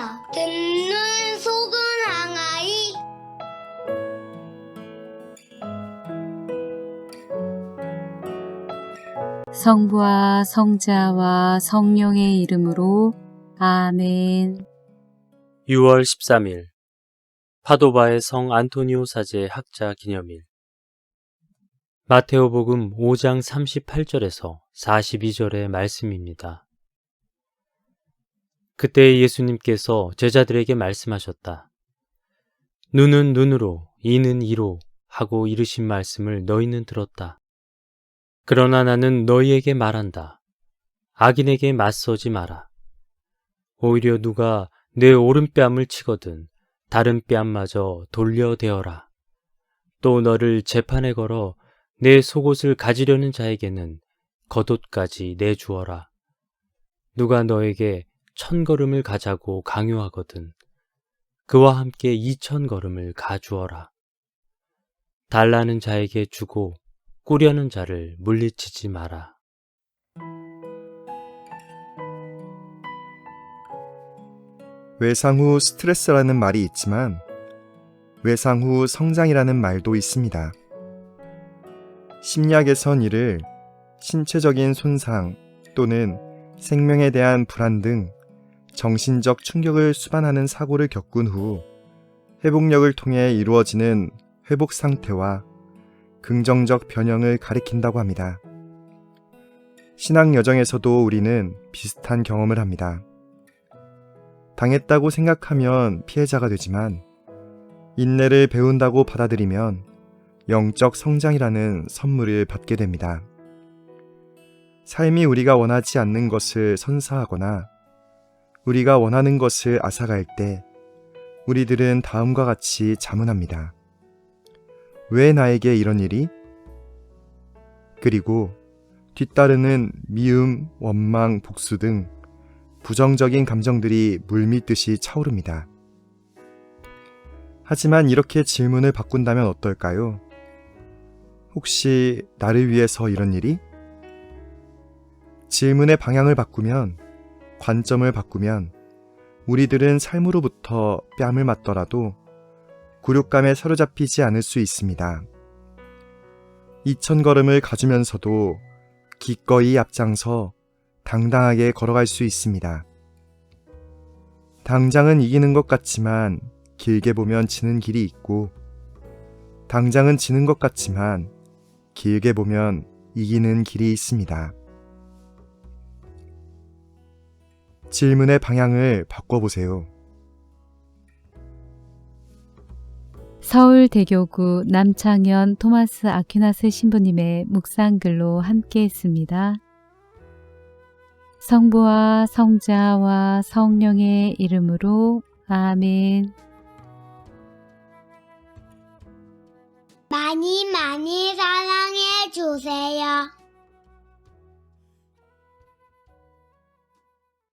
주세요. 듣는 속은 항아리. 성부와 성자와 성령의 이름으로 아멘. 6월 13일 파도바의 성 안토니오 사제 학자 기념일 마테오복음 5장 38절에서 42절의 말씀입니다. 그때 예수님께서 제자들에게 말씀하셨다. 눈은 눈으로, 이는 이로 하고 이르신 말씀을 너희는 들었다. 그러나 나는 너희에게 말한다. 악인에게 맞서지 마라. 오히려 누가 내 오른뺨을 치거든 다른 뺨마저 돌려대어라. 또 너를 재판에 걸어 내 속옷을 가지려는 자에게는 겉옷까지 내주어라. 누가 너에게 천 걸음을 가자고 강요하거든 그와 함께 이천 걸음을 가주어라. 달라는 자에게 주고 꾸려는 자를 물리치지 마라. 외상 후 스트레스라는 말이 있지만 외상 후 성장이라는 말도 있습니다. 심리학에선 이를 신체적인 손상 또는 생명에 대한 불안 등 정신적 충격을 수반하는 사고를 겪은 후 회복력을 통해 이루어지는 회복 상태와 긍정적 변형을 가리킨다고 합니다. 신앙 여정에서도 우리는 비슷한 경험을 합니다. 당했다고 생각하면 피해자가 되지만 인내를 배운다고 받아들이면 영적 성장이라는 선물을 받게 됩니다. 삶이 우리가 원하지 않는 것을 선사하거나 우리가 원하는 것을 앗아갈 때 우리들은 다음과 같이 자문합니다. 왜 나에게 이런 일이? 그리고 뒤따르는 미움, 원망, 복수 등 부정적인 감정들이 물밀듯이 차오릅니다. 하지만 이렇게 질문을 바꾼다면 어떨까요? 혹시 나를 위해서 이런 일이? 질문의 방향을 바꾸면, 관점을 바꾸면, 우리들은 삶으로부터 뺨을 맞더라도 굴욕감에 사로잡히지 않을 수 있습니다. 이천 걸음을 가주면서도 기꺼이 앞장서 당당하게 걸어갈 수 있습니다. 당장은 이기는 것 같지만 길게 보면 지는 길이 있고, 당장은 지는 것 같지만 길게 보면 이기는 길이 있습니다. 질문의 방향을 바꿔보세요. 서울대교구 남창현 토마스 아퀴나스 신부님의 묵상글로 함께 했습니다. 성부와 성자와 성령의 이름으로 아멘. 많이 많이 사랑해 주세요.